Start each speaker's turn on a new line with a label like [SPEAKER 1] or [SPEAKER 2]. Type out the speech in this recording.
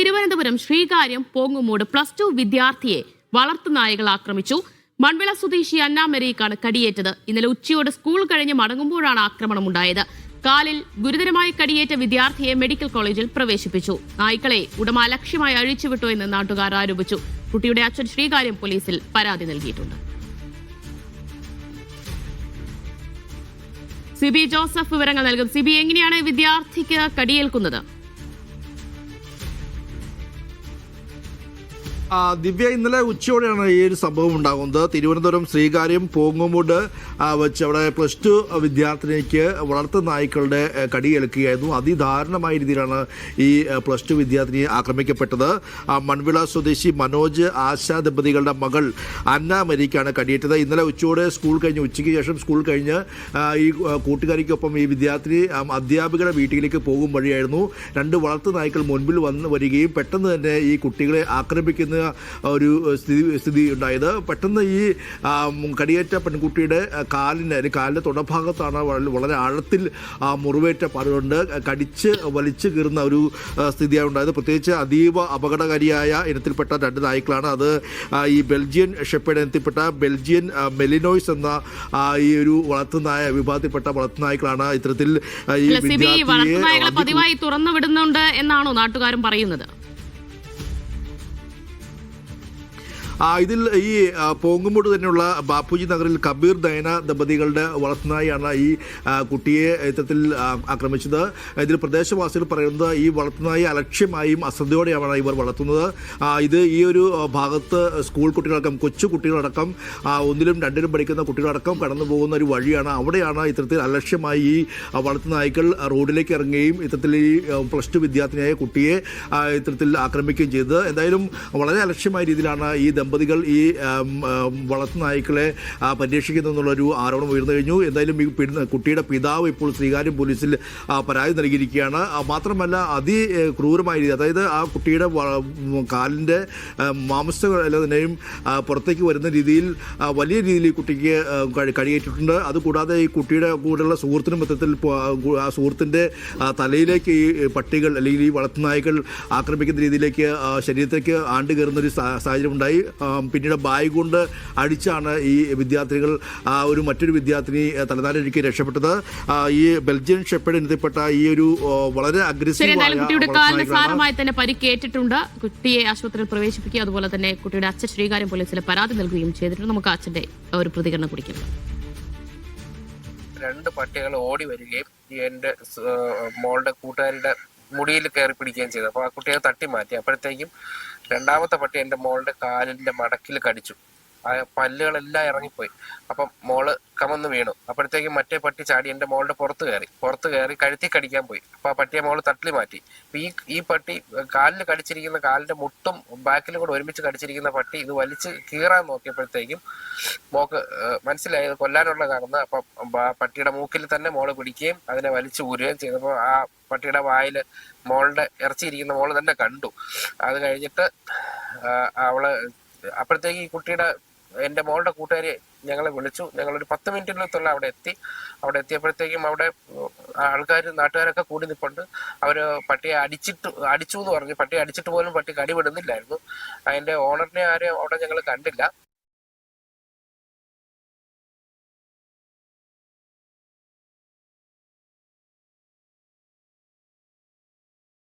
[SPEAKER 1] Thiruvananthapuram Sreekaryam Pongumoodu plus two വിദ്യാർത്ഥിയെ വളർത്തുനായകൾ ആക്രമിച്ചു. മൺവിള സ്വദേശി അന്നാമരീക്കാണ് കടിയേറ്റത്. ഇന്നലെ ഉച്ചയോടെ സ്കൂൾ കഴിഞ്ഞ് മടങ്ങുമ്പോഴാണ് ആക്രമണം ഉണ്ടായത് കാലിൽ ഗുരുതരമായി കടിയേറ്റ വിദ്യാർത്ഥിയെ മെഡിക്കൽ കോളേജിൽ പ്രവേശിപ്പിച്ചു. നായ്ക്കളെ ഉടമ അലക്ഷ്യമായി അഴിച്ചുവിട്ടു എന്ന് നാട്ടുകാർ ആരോപിച്ചു. കുട്ടിയുടെ അച്ഛൻ ശ്രീകാര്യം പോലീസിൽ പരാതി നൽകിയിട്ടുണ്ട്. സിബി ജോസഫ് വിവരങ്ങൾ നൽകും. സിബി എങ്ങനെയാണ് വിദ്യാർത്ഥിക്ക് കടിയേൽക്കുന്നത്?
[SPEAKER 2] ദിവ്യ ഇന്നലെ ഉച്ചയോടെയാണ് ഈ ഒരു സംഭവം ഉണ്ടാകുന്നത്. തിരുവനന്തപുരം ശ്രീകാര്യം പോങ്ങുമുട് വെച്ച് അവിടെ പ്ലസ് ടു വിദ്യാർത്ഥിനിക്ക് വളർത്തു നായ്ക്കളുടെ കടിയേൽക്കുകയായിരുന്നു അതിദാരുണമായ രീതിയിലാണ് ഈ പ്ലസ് ടു വിദ്യാർത്ഥിനി ആക്രമിക്കപ്പെട്ടത്. മൺവിള സ്വദേശി മനോജ് ആശ ദമ്പതികളുടെ മകൾ അന്ന മരിക്കാണ് കടിയേറ്റത്. ഇന്നലെ ഉച്ചയോടെ സ്കൂൾ കഴിഞ്ഞ് ഉച്ചയ്ക്ക് ശേഷം സ്കൂൾ കഴിഞ്ഞ് ഈ കൂട്ടുകാരിക്കൊപ്പം ഈ വിദ്യാർത്ഥിനി അധ്യാപികയുടെ വീട്ടിലേക്ക് പോകും വഴിയായിരുന്നു. രണ്ട് വളർത്തു നായ്ക്കൾ മുൻപിൽ വന്ന് വരികയും പെട്ടെന്ന് തന്നെ ഈ കുട്ടികളെ ആക്രമിക്കുന്ന ഒരു സ്ഥിതി സ്ഥിതി ഉണ്ടായത്. പെട്ടെന്ന് ഈ കടിയേറ്റ പെൺകുട്ടിയുടെ കാലിന് അല്ലെങ്കിൽ കാലിന്റെ തുടഭാഗത്താണ് വളരെ ആഴത്തിൽ ആ, മുറിവേറ്റ പാടുകൊണ്ട് കടിച്ച് വലിച്ചു കീറുന്ന ഒരു സ്ഥിതിയാണ് ഉണ്ടായത്. പ്രത്യേകിച്ച് അതീവ അപകടകാരിയായ ഇനത്തിൽപ്പെട്ട രണ്ട് നായ്ക്കളാണ് അത്. ഈ ബെൽജിയൻ ഷെപ്പേഡ് ഇനത്തിൽപ്പെട്ട ബെൽജിയൻ മെലിനോയ്സ് എന്ന ഈ ഒരു വളർത്തുനായ വിഭാഗത്തിൽപ്പെട്ട വളർത്തുനായ്ക്കളാണ് ഇത്തരത്തിൽ ഈ
[SPEAKER 1] പതിവായി തുറന്നു വിടുന്നുണ്ട് എന്നാണോ നാട്ടുകാരും പറയുന്നത്?
[SPEAKER 2] ഇതിൽ ഈ പോങ്ങുമ്പോട് തന്നെയുള്ള ബാപ്പുജി നഗറിൽ കബീർ ദയന ദമ്പതികളുടെ വളർത്തുനായാണ് ഈ കുട്ടിയെ ആ, ആക്രമിച്ചത്. ഇതിൽ പ്രദേശവാസികൾ പറയുന്നത് ഈ വളർത്തുനായി അലക്ഷ്യമായും അശ്രദ്ധയോടെയാണ് ഇവർ വളർത്തുന്നത്. ഇത് ഈ ഒരു ഭാഗത്ത് സ്കൂൾ കുട്ടികളടക്കം കൊച്ചു കുട്ടികളടക്കം ഒന്നിലും രണ്ടിലും പഠിക്കുന്ന കുട്ടികളടക്കം കടന്നു പോകുന്ന ഒരു വഴിയാണ്. അവിടെയാണ് ഇത്തരത്തിൽ അലക്ഷ്യമായി ഈ വളർത്തുനായ്ക്കൾ റോഡിലേക്ക് ഇറങ്ങുകയും ഇത്തരത്തിൽ ഈ പ്ലസ് ടു വിദ്യാർത്ഥിനിയായ കുട്ടിയെ ഇത്തരത്തിൽ ആക്രമിക്കുകയും ചെയ്തത്. എന്തായാലും വളരെ അലക്ഷ്യമായ രീതിയിലാണ് ഈ ദമ്പതികൾ ഈ വളർത്തു നായ്ക്കളെ പരിരക്ഷിക്കുന്നു എന്നുള്ളൊരു ആരോപണം ഉയർന്നു കഴിഞ്ഞു. എന്തായാലും ഈ കുട്ടിയുടെ പിതാവ് ഇപ്പോൾ ശ്രീകാര്യം പോലീസിൽ പരാതി നൽകിയിരിക്കുകയാണ്. മാത്രമല്ല അതി ഏ, ക്രൂരമായ രീതി അതായത് ആ കുട്ടിയുടെ കാലിന്റെ മാംസങ്ങൾ എല്ലാതിനെയും പുറത്തേക്ക് വരുന്ന രീതിയിൽ വലിയ രീതിയിൽ ഈ കുട്ടിക്ക് കഴിയേറ്റിട്ടുണ്ട്. അതുകൂടാതെ ഈ കുട്ടിയുടെ കൂടെയുള്ള സുഹൃത്തിനും മൊത്തത്തിൽ ആ സുഹൃത്തിന്റെ തലയിലേക്ക് ഈ പട്ടികൾ അല്ലെങ്കിൽ ഈ വളർത്തുനായ്ക്കൾ ആക്രമിക്കുന്ന രീതിയിലേക്ക് ശരീരത്തേക്ക് ആണ്ട് കയറുന്ന ഒരു സാഹചര്യം ഉണ്ടായി പിന്നീട് ബായ് കൊണ്ട് അടിച്ചാണ് ഈ വിദ്യാർത്ഥികൾ ആ, ഒരു മറ്റൊരു വിദ്യാർത്ഥിനി തലനാരിഴിക്ക് രക്ഷപ്പെട്ടത്. ഈ ബെൽജിയൻ ഷെപ്പേഡ് ഇനത്തിൽപ്പെട്ട ഈ ഒരു വളരെ അഗ്രസീവായ
[SPEAKER 1] എന്തായാലും കുട്ടിയുടെ കാലിന് സാരമായി തന്നെ പരിക്കേറ്റിട്ടുണ്ട് കുട്ടിയെ ആശുപത്രിയിൽ പ്രവേശിപ്പിക്കുക അതുപോലെ തന്നെ കുട്ടിയുടെ അച്ഛൻ ശ്രീകാര്യം പോലീസിൽ പരാതി നൽകുകയും ചെയ്തിട്ടുണ്ട്. നമുക്ക് അച്ഛന്റെ ഒരു പ്രതികരണം കുടിക്കാം
[SPEAKER 3] രണ്ട് പട്ടികൾ ഓടി വരികയും ഏഹ് മോളുടെ കൂട്ടുകാരുടെ മുടിയിൽ കയറി പിടിക്കുകയും ചെയ്തു. അപ്പൊ ആ കുട്ടിയെ തട്ടി മാറ്റി അപ്പോഴത്തേക്കും രണ്ടാമത്തെ പട്ടി എന്റെ മോളുടെ കാലിന്റെ മടക്കിൽ കടിച്ചു. പല്ലുകളെല്ലാം ഇറങ്ങിപ്പോയി. അപ്പം മോൾ കമന്ന് വീണു. അപ്പോഴത്തേക്കും മറ്റേ പട്ടി ചാടി എന്റെ മോളുടെ പുറത്ത് കയറി. പുറത്ത് കയറി കഴുത്തി കടിക്കാൻ പോയി. അപ്പൊ ആ പട്ടിയെ മോൾ തട്ടിൽ മാറ്റി. ഈ ഈ പട്ടി കാലിൽ കടിച്ചിരിക്കുന്ന കാലിന്റെ മുട്ടും ബാക്കിലും കൂടെ ഒരുമിച്ച് കടിച്ചിരിക്കുന്ന പട്ടി ഇത് വലിച്ച് കീറാൻ നോക്കിയപ്പോഴത്തേക്കും മോക്ക് മനസ്സിലായത് കൊല്ലാനുള്ള കാരണം അപ്പൊ പട്ടിയുടെ മൂക്കിൽ തന്നെ മോൾ പിടിക്കുകയും അതിനെ വലിച്ചു ഊരുകയും ചെയ്തപ്പോൾ ആ പട്ടിയുടെ വായിൽ മോളുടെ ഇറച്ചിയിരിക്കുന്ന മോൾ തന്നെ കണ്ടു. അത് കഴിഞ്ഞിട്ട് അവൾ അപ്പോഴത്തേക്ക് ഈ കുട്ടിയുടെ എന്റെ മോളുടെ കൂട്ടുകാരി ഞങ്ങളെ വിളിച്ചു. ഞങ്ങളൊരു പത്ത് മിനിറ്റിനകത്തുള്ള അവിടെ എത്തി. അവിടെ എത്തിയപ്പോഴത്തേക്കും അവിടെ ആൾക്കാർ നാട്ടുകാരൊക്കെ കൂടി നിൽപ്പുണ്ട് അവർ പട്ടിയെ അടിച്ചിട്ട് അടിച്ചു എന്ന് പറഞ്ഞു. പട്ടിയെ അടിച്ചിട്ട് പോലും പട്ടി കടി വിടുന്നില്ലായിരുന്നു അതിന്റെ ഓണറിനെ ആരെയും അവിടെ ഞങ്ങൾ കണ്ടില്ല.